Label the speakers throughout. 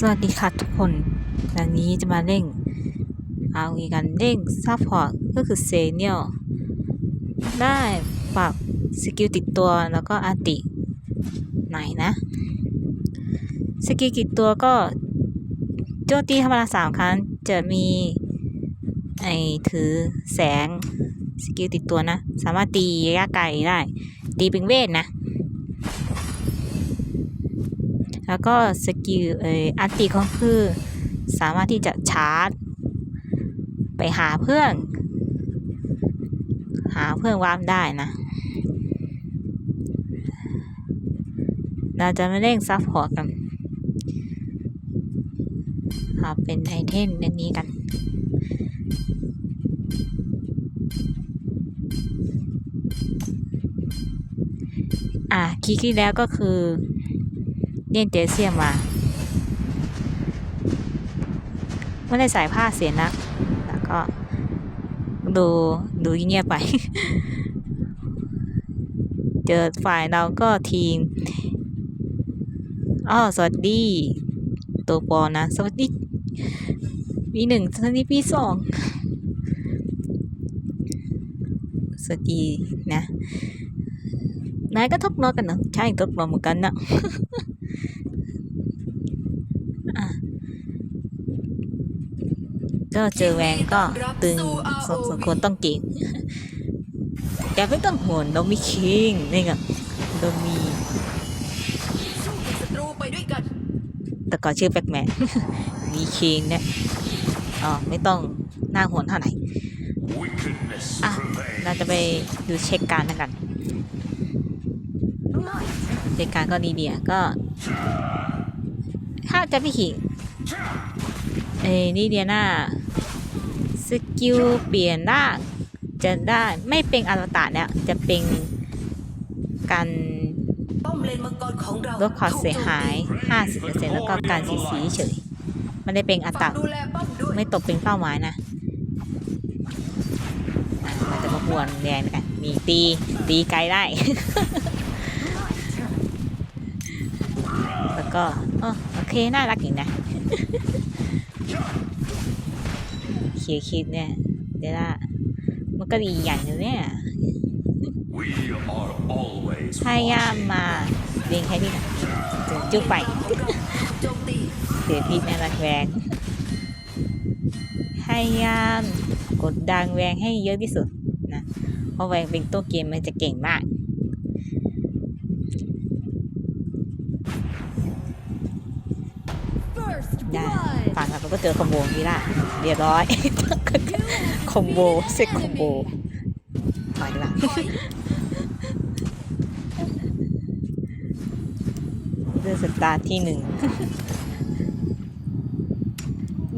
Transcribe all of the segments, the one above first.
Speaker 1: สวัสดีค่ะทุกคนวันนี้จะมาเร่ง เอาอีกันเร่งซัพพอร์ตก็คือเซเนียลได้ปรับสกิลติดตัวแล้วก็อาติไหนนะ สกิลติดตัวก็โจมตีธรรมดาสามครั้ง จะมีไอถือแสงสกิลติดตัวนะ สามารถตีระยะไกลได้ ตีเป็นเวทนะ แล้วก็สกิลเอ่ออันติของคือสามารถที่จะชาร์จ ไปหาเพื่อน หาเพื่อนวาร์ปได้นะเราจะมาเร่งซัพพอร์ตกันเอาเป็นไอเทมอันนี้กัน อะคลิกที่แล้วก็คือ เล่นเจเซียมมาไม่ได้ใส่ผ้าเสียนักแล้วก็ดูดูเงียบไป เจอฝ่ายเราก็ทีมอ๋อสวัสดี ตัวปอนะ สวัสดีปีหนึ่งสวัสดีปีสองสวัสดีนะนายก็ทบนอกันนะใช่ทบนอเหมือนกันนะอะ ก็เจอแวงก็ตึงสองสองคนต้องเก่งแกไม่ต้องห่วงเรามีคิงนี่ไงเรามี
Speaker 2: ศัตรูไปด้วยกัน
Speaker 1: แต่ก่อนชื่อแบ็กแมนมีคิงเนี่ยอ๋อไม่ต้องน่าห่วงเท่าไหร่อะเราจะไปดูเช็คการกันเช็คการก็ดีเดียก็ถ้าจะไม่ผิดเอ้นี่เดียน่า สกิลเปลี่ยนร่างจะได้ไม่เป็นอวตารเนี่ยจะเป็นการ
Speaker 2: ป้อมเลนมังกรของเรา
Speaker 1: ลดความเสียหาย 50%แล้วก็การสีสีเฉยไม่ได้เป็นอั
Speaker 2: ฝา
Speaker 1: ต
Speaker 2: กดูแลป้อมด้วย
Speaker 1: ไม่ตกเป็นเป้าหมายนะอะเราจะมาบวนแรงกัน มีตีตีไกลได้ แล้วก็เออโอเค น่ารักอีกนะเขียคิดเนี่ยเดี๋ยวละมันก็ดีอย่างหนึงเนี่ยพยายามมาเรียนแค่นี้นะจุ๊บไป
Speaker 2: ของเราถูกโจมตี
Speaker 1: เสียพิษในรักแรงพยายามกดดันแวงให้เยอะที่สุดนะ เพราะแวงเป็นตัวเกมมันจะเก่งมาก ได้ฝั่งเรา ก็เจอคอมโบนี้ละเรียบร้อย คอมโบเซ็กคอมโบถอยดีกว่าเลือกสตาร์ทที่หนึ่ง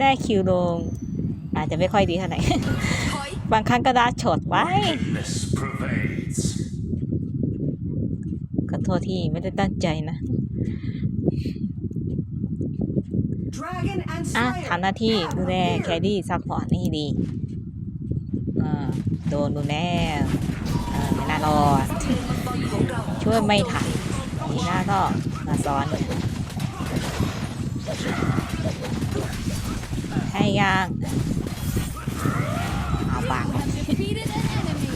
Speaker 1: ได้คิวลง อาจจะไม่ค่อยดีเท่าไหร่
Speaker 2: ถอย
Speaker 1: บางครั้งก็ได้ช็อตไว้
Speaker 3: wickedness prevails.
Speaker 1: ขอโทษที่ไม่ได้ตั้งใจนะ อะทำหน้าที่ดูแลแคดี้ซัพพอร์ตนี่ดีอ่าโดนดูแลเออไม่น่ารอด
Speaker 2: ป้อมเลนมังกรของเรา
Speaker 1: ช่วยไม่ทันทีหน้าก็มาซ้อนให้ย่างเอาปาก
Speaker 4: defeated an enemy.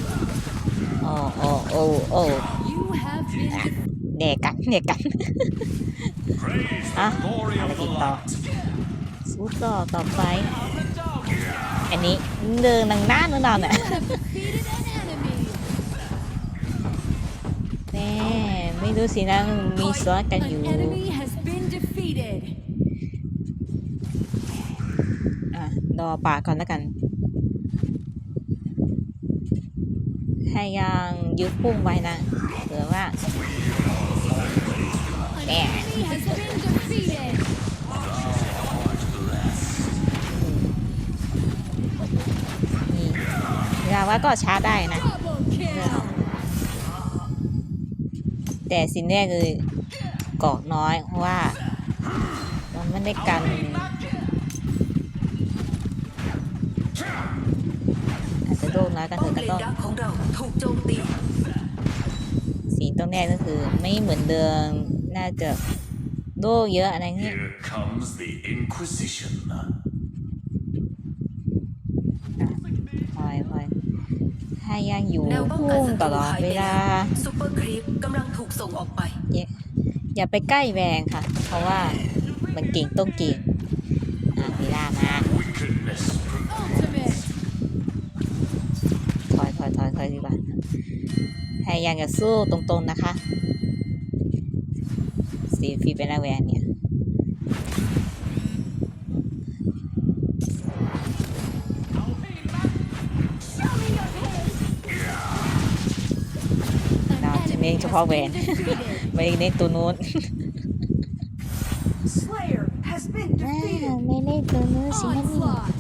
Speaker 1: โอ้โอ้โอ้โอ้
Speaker 4: You have been
Speaker 1: เด็กกันเด็กกัน
Speaker 3: Praise the
Speaker 1: Ah,
Speaker 3: glory of the
Speaker 1: nakikita.
Speaker 3: light.
Speaker 1: สู้ต่อต่อไป อันนี้เดินนังหน้านึกนอนเนี่ย
Speaker 4: defeated an enemy.
Speaker 1: แน่ไม่รู้สินะมีซ้อนกัน
Speaker 4: An
Speaker 1: อยู่
Speaker 4: enemy has been defeated.
Speaker 1: อะรอป่าก่อนแล้วกัน ให้ยังยึดพุ่งไว้นะเผื่อว่า
Speaker 4: An
Speaker 1: Yeah.
Speaker 4: enemy has been defeated.
Speaker 1: นี่เวลาว่าก็ชาร์จได้นะ แต่สิ่งแรกคือเกาะน้อยเพราะว่า มันไม่ได้กัน อาจจะโดนน้อยกัน
Speaker 2: ป้อ
Speaker 1: เถ
Speaker 2: ม
Speaker 1: อะ
Speaker 2: เล
Speaker 1: ก็
Speaker 2: น
Speaker 1: ต้อง
Speaker 2: ดักของเราถูกโจมตี
Speaker 1: สิ่งต้องแรกก็คือไม่เหมือนเดิมน่าจะโดเยอะอะไรเงี้ย
Speaker 3: Here comes the Inquisition.
Speaker 1: คอยคอยให้ยังอยู่
Speaker 2: แนวป้องกัน
Speaker 1: พุ่ง
Speaker 2: ศั
Speaker 1: ต
Speaker 2: ตรู
Speaker 1: ลอด
Speaker 2: หาย
Speaker 1: เว
Speaker 2: ไปแล้
Speaker 1: ลา
Speaker 2: วซูเปอร์ครีปกำลังถูกส่งออกไป
Speaker 1: อย่าอย่าไปใกล้แวงค่ะ เพราะว่ามันเก่งต้องเก่งอะเวลามา อยถอยถอยถอยดีกว่าให้ยังจะสู้ตรงๆนะคะสีฟีเป็นหน้าแวนเนี่ย
Speaker 4: An
Speaker 1: เราจะเน้น
Speaker 4: enemy
Speaker 1: เฉพาะ
Speaker 4: has
Speaker 1: แวน
Speaker 4: been defeated.
Speaker 1: ไม่ได้เน้นตัวนู้น
Speaker 2: Slayer has been
Speaker 1: ไม่เล่นตัวนู้นสินะนี่
Speaker 4: Onslaught.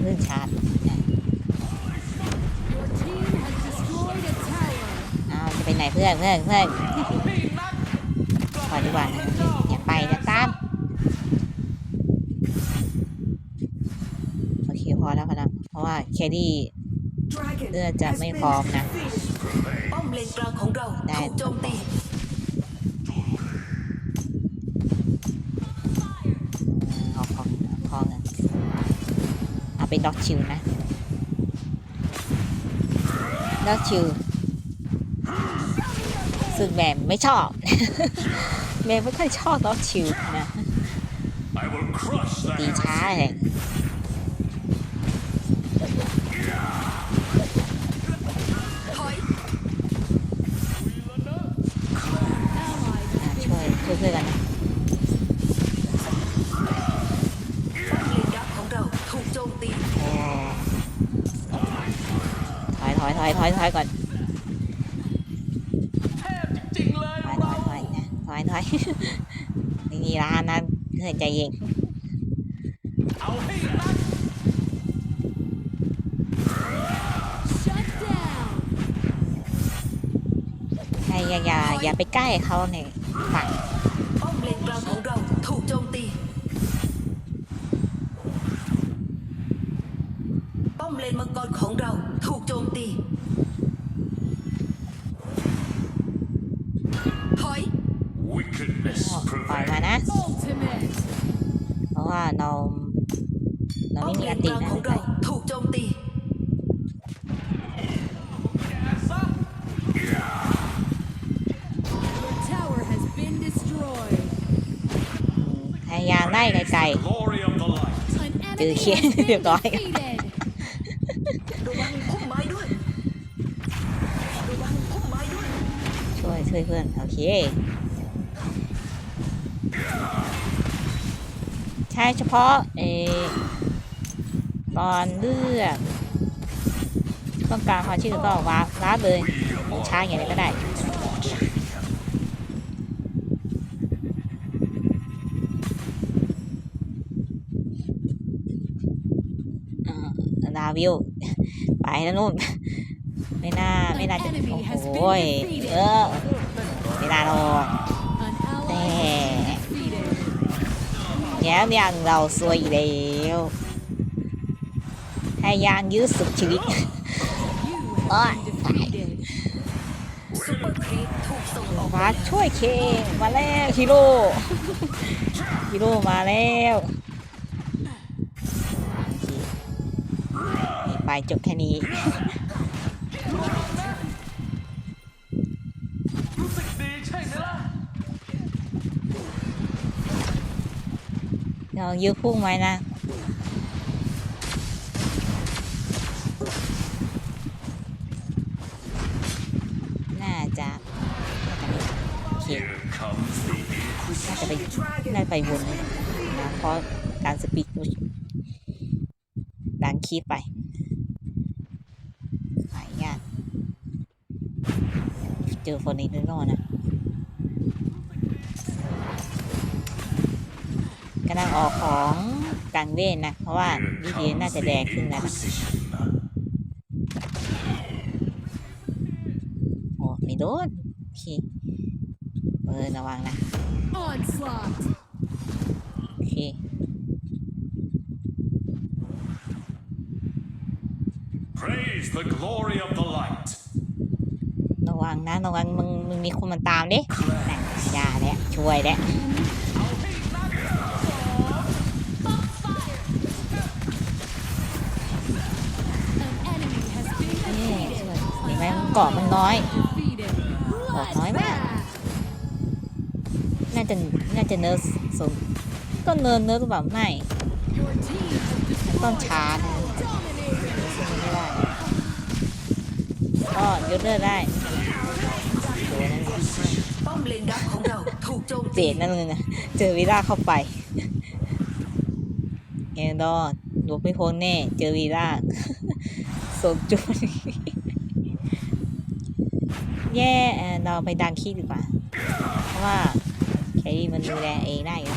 Speaker 1: เรื่องชาร์จ
Speaker 4: Your team has destroyed a tower.
Speaker 1: เอาจะไปไหนเพื่อนเพื่อนเพื่อนขอดีกว่านะอย่าไปอย่าตามโอเคพอแล้วพอแล้วเพราะว่าแคดี้
Speaker 2: Dragon
Speaker 1: เลือดจะไม่พร้อมนะ
Speaker 2: ป้อมเลนกลางของเรา
Speaker 1: ได้
Speaker 2: ถูกโจมตี
Speaker 1: เอาของเอาของอะเอาเป็นด็อกชิวนะด็อกชิว ซึ่งแม่ไม่ชอบ แม่ไม่ค่อยชอบด็อกชิวนะ
Speaker 3: I will crush
Speaker 1: ตี
Speaker 3: that.
Speaker 1: ช้าเลย
Speaker 2: ถอย
Speaker 4: Allies
Speaker 1: อะช่วยช่วยเพื่อนกันนะ
Speaker 2: ป้อมเลนยักษ์ของเราถูกโจมตี
Speaker 1: โอ้ถอยถอยถอยถอยถอยก่อนถอยถอยถอยนะถ อยถอยนี่ร้านนั้นเพื่อใจเย็นให้อย่าอย่าอย่าไปใกล้เขาเนี่ยฝั่ง
Speaker 2: ป้อมเลนกลางของเราถูกโจมตีป้อมเลนมังกรของเราถูกโจมตี
Speaker 1: ปล่อยมา
Speaker 3: prevails.
Speaker 1: นะ
Speaker 4: Ultimate.
Speaker 1: เพราะว่าเรา เรา
Speaker 2: ป้อ
Speaker 1: ไม่
Speaker 2: ม
Speaker 1: มี
Speaker 2: เล
Speaker 1: อั
Speaker 2: น
Speaker 1: นติ
Speaker 2: กลาง
Speaker 1: นะ
Speaker 2: ของเราถูกโจมตี
Speaker 4: Your tower has been destroyed.
Speaker 1: พยายามไล่ไกล
Speaker 3: Glory of the light.
Speaker 4: An enemy
Speaker 1: Từ
Speaker 4: has
Speaker 1: khi
Speaker 4: been
Speaker 1: được rồi.
Speaker 4: defeated.
Speaker 2: ระวังพุ่มไม้ด้วยระวังพุ่มไม้ด้วย
Speaker 1: ๆช่วยช่วยเพื่อนโอเค ใช้เฉพาะเออตอนเลือกต้องการความช่วยเหลือก็ว้าร์ปวาเลยช้าอย่างไรก็ได้
Speaker 3: watching.
Speaker 1: อ่าดาวิวไปแล้วนู่นไม่น่า ไม่น่าจะโอ้โหยเออไม่น่ารอด
Speaker 4: defeated.
Speaker 1: แย้มยังเราซวยแล้วให้ยางยืดสุดชีวิต
Speaker 4: You have
Speaker 1: Ôi.
Speaker 4: been defeated.
Speaker 2: ซูเปอร์ครีปถูกส่งออก
Speaker 1: มาช่วยเคมาแล้วฮีโร่ฮีโร่มาแล้วไปจบแค่นี้ เรายื้อพุ่งไว้นะน่าจะเค
Speaker 3: Here comes the
Speaker 1: น่าจะไปน่าไปวนนะเพราะการสปีดดังคีดไปหายยากเจอคนนี้แน่นอนนะ กำลังออกของกังเวนนะ เพราะว่า
Speaker 3: Here
Speaker 1: ดีดีน่า
Speaker 3: comes
Speaker 1: จะ
Speaker 3: the
Speaker 1: แดงขึ้นแล้วนะ
Speaker 3: Inquisition.
Speaker 1: โอ้ไม่โดนโอเคเออระวังนะ
Speaker 4: Onslaught.
Speaker 1: โอเค
Speaker 3: Praise the glory of the light.
Speaker 1: ระวังนะระวังมึงมึงมีคนมันตามดิน่ะอย่าแล้วช่วยแล้ว เกาะมันน้อยเกาะน้อยมาก น่าจะน่าจะเนิร์สสูงก็เนิร์สเนิร์สหรือเปล่าไม่ต้องช้านะ
Speaker 4: Dominating.
Speaker 1: ซึ่งไม่ได้ก็ยกเลิกได้
Speaker 2: ป้อมเลนดักของเราถูกโจม
Speaker 1: เบ
Speaker 2: ตี
Speaker 1: ดนั่นเลยนะเจอวีล่าเข้าไปเอลดอนหลบไม่พ้นแน่ เจอวีล่าสมจุด แย่เอ่อเราไปดังขี้ดีกว่า เพราะว่าแครี่มันดูแลเองได้อยู่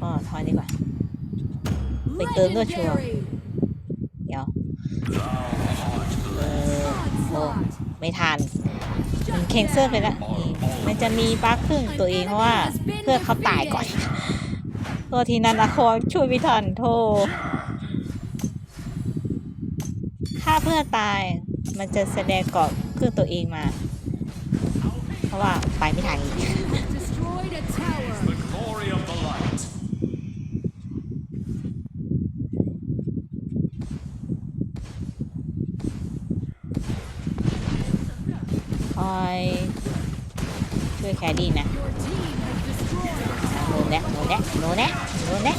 Speaker 1: ก็ถอยดีกว่า Wait, the nurture.
Speaker 4: Legendary.
Speaker 1: เดี๋ยวเออโอ้
Speaker 4: Onslaught.
Speaker 1: ไม่ทันมันเคนเซอร์ไปแล้วนี่มันจะมีบั๊กครึ่งตัวเองเพราะว่าเพื่อนเขาตายก่อนตัวทีนั้นละครช่วยไม่ทันโทษถ้าเพื่อนตาย มันจะแสดงเกาะเครื่องตัวเองมา เพราะว่าไปไม่ทันคอยช่วยแคดดี้นะโนแล้วโนแล้วโนแล้วโนแล้ว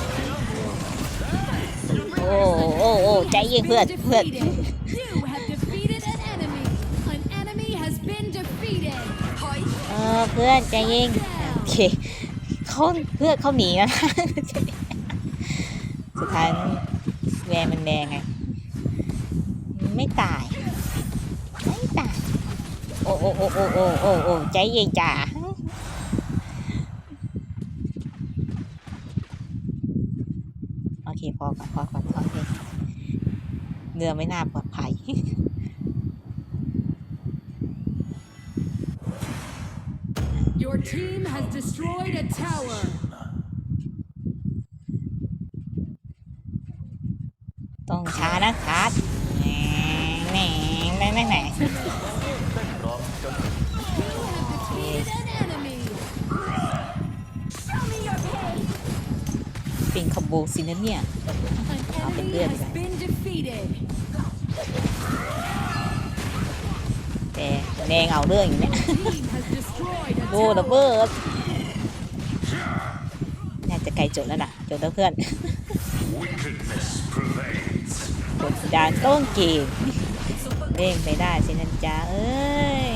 Speaker 1: โอ้โอ้โอ้ใจเย็นเพื่อนเพื่อน
Speaker 2: อ
Speaker 1: เอเพื่อนใจเย็นโอเคเขาเพื่อนเขาหนีแล้วนะสุดท้ายแวมันแดงไง ไม่ตาย ไม่ตาย โอ้โอ้โอ้โอ้โอ้โอ้โอ้ใจเย็นจ้าโอเคพอก่อนพอก่อนโอเคเรือไม่น่าปลอดภัย
Speaker 4: Your team has destroyed a tower.
Speaker 1: ต้องช้านะคัดแหน่แหน่แหน่แหน่แหน่
Speaker 4: Defeated an enemy.
Speaker 1: เป็นขบวสินะเนี่ย
Speaker 4: An
Speaker 1: I'll be
Speaker 4: enemy
Speaker 1: good,
Speaker 4: has
Speaker 1: guys.
Speaker 4: been defeated.
Speaker 1: แต่แดงเอาเรื่องอยู่เนี่ย
Speaker 4: Team has destroyed a
Speaker 1: โอ้ดับเบิ
Speaker 4: tower.
Speaker 1: ลน่าจะไกลจดแล้วนะจดแล้วเพื่อนกดดานต้นเกมเล่งไปได้สินันจ้าเอ้ย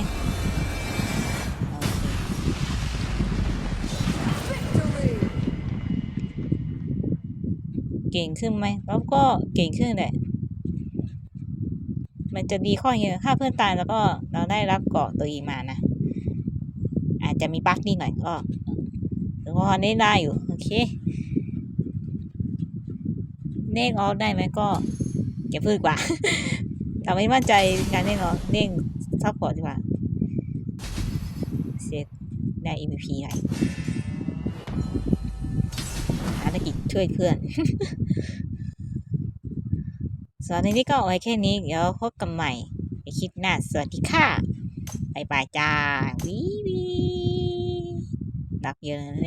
Speaker 1: เก่งขึ้นไหมแล้วก็เก่งขึ้นแหละมันจะดีข้ออย่างเงี้ยถ้าเพื่อนตายแล้วก็เราได้รับเกาะตัวองมานะ จะมีบั๊กนิดหน่อยก็ถือว่าพอได้ได้อยู่ โอเคเด้งออฟได้ไหมก็อย่าพูดดีกว่าทำให้มั่นใจการเด้งออฟเด้งซัพพอร์ตดีกว่าเซตได้ MVP หน่อยภารกิจช่วยเพื่อนสอนในนี้ก็เอาไว้แค่นี้ เดี๋ยวพบกันใหม่ในคลิปหน้า สวัสดีค่ะบายบายจ้าวิวี takyo na